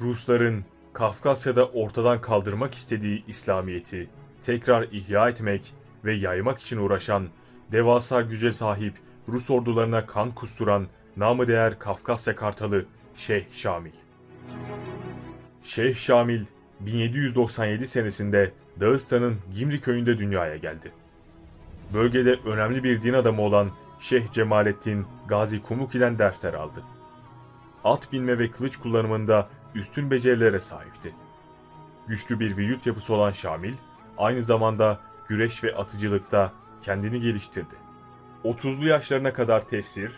Rusların Kafkasya'da ortadan kaldırmak istediği İslamiyeti tekrar ihya etmek ve yaymak için uğraşan devasa güce sahip Rus ordularına kan kusturan namı değer Kafkasya Kartalı Şeyh Şamil. Şeyh Şamil 1797 senesinde Dağıstan'ın Gimri köyünde dünyaya geldi. Bölgede önemli bir din adamı olan Şeyh Cemalettin Gazi Kumuk'iden dersler aldı. At binme ve kılıç kullanımında üstün becerilere sahipti. Güçlü bir vücut yapısı olan Şamil, aynı zamanda güreş ve atıcılıkta kendini geliştirdi. 30'lu yaşlarına kadar tefsir,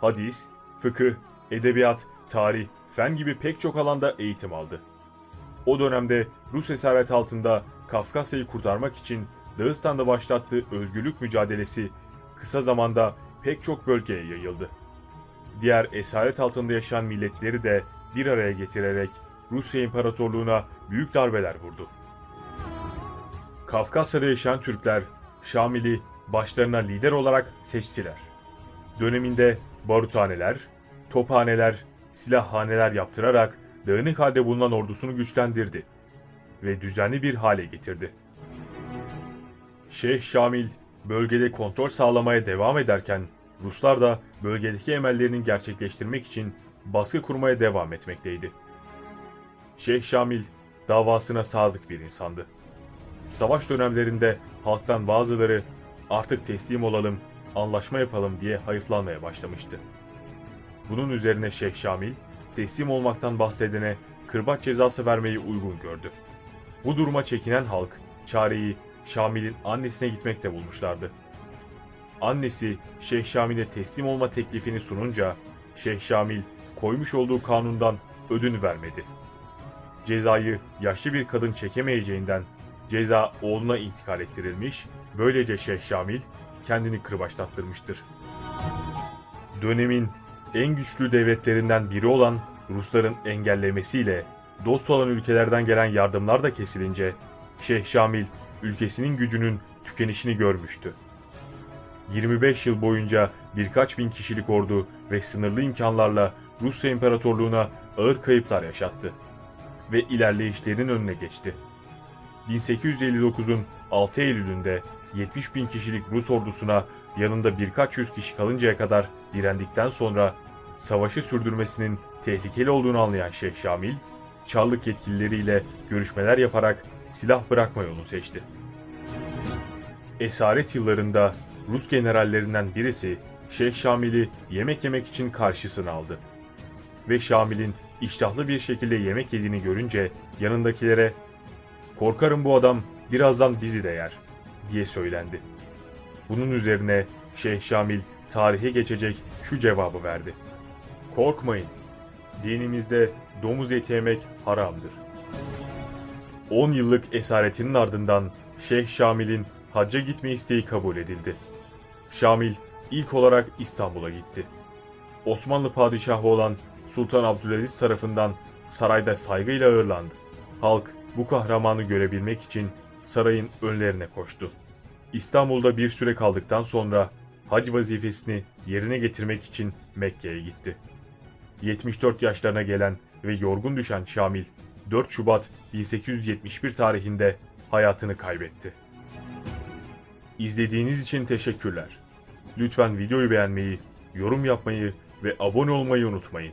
hadis, fıkıh, edebiyat, tarih, fen gibi pek çok alanda eğitim aldı. O dönemde Rus esaret altında Kafkasya'yı kurtarmak için Dağıstan'da başlattığı özgürlük mücadelesi kısa zamanda pek çok bölgeye yayıldı. Diğer esaret altında yaşayan milletleri de bir araya getirerek Rusya İmparatorluğu'na büyük darbeler vurdu. Kafkasya'da yaşayan Türkler Şamil'i başlarına lider olarak seçtiler. Döneminde baruthaneler, tophaneler, silahhaneler yaptırarak dağınık halde bulunan ordusunu güçlendirdi ve düzenli bir hale getirdi. Şeyh Şamil bölgede kontrol sağlamaya devam ederken Ruslar da bölgedeki emellerini gerçekleştirmek için baskı kurmaya devam etmekteydi. Şeyh Şamil davasına sadık bir insandı. Savaş dönemlerinde halktan bazıları artık teslim olalım, anlaşma yapalım diye hayıflanmaya başlamıştı. Bunun üzerine Şeyh Şamil teslim olmaktan bahsedene kırbaç cezası vermeyi uygun gördü. Bu duruma çekinen halk çareyi Şamil'in annesine gitmekte bulmuşlardı. Annesi Şeyh Şamil'e teslim olma teklifini sununca Şeyh Şamil koymuş olduğu kanundan ödün vermedi. Cezayı yaşlı bir kadın çekemeyeceğinden ceza oğluna intikal ettirilmiş, böylece Şeyh Şamil kendini kırbaçlattırmıştır. Dönemin en güçlü devletlerinden biri olan Rusların engellemesiyle dost olan ülkelerden gelen yardımlar da kesilince Şeyh Şamil ülkesinin gücünün tükenişini görmüştü. 25 yıl boyunca birkaç bin kişilik ordu ve sınırlı imkanlarla Rusya İmparatorluğu'na ağır kayıplar yaşattı ve ilerleyişlerin önüne geçti. 1859'un 6 Eylül'ünde 70 bin kişilik Rus ordusuna yanında birkaç yüz kişi kalıncaya kadar direndikten sonra savaşı sürdürmesinin tehlikeli olduğunu anlayan Şeyh Şamil, Çarlık yetkilileriyle görüşmeler yaparak silah bırakma yolunu seçti. Esaret yıllarında Rus generallerinden birisi Şeyh Şamil'i yemek yemek için karşısına aldı. Ve Şamil'in iştahlı bir şekilde yemek yediğini görünce yanındakilere "Korkarım bu adam birazdan bizi de yer." diye söylendi. Bunun üzerine Şeyh Şamil tarihe geçecek şu cevabı verdi. Korkmayın. Dinimizde domuz eti yemek haramdır. 10 yıllık esaretinin ardından Şeyh Şamil'in hacca gitme isteği kabul edildi. Şamil ilk olarak İstanbul'a gitti. Osmanlı padişahı olan Sultan Abdülaziz tarafından sarayda saygıyla ağırlandı. Halk bu kahramanı görebilmek için sarayın önlerine koştu. İstanbul'da bir süre kaldıktan sonra hac vazifesini yerine getirmek için Mekke'ye gitti. 74 yaşlarına gelen ve yorgun düşen Şamil 4 Şubat 1871 tarihinde hayatını kaybetti. İzlediğiniz için teşekkürler. Lütfen videoyu beğenmeyi, yorum yapmayı ve abone olmayı unutmayın.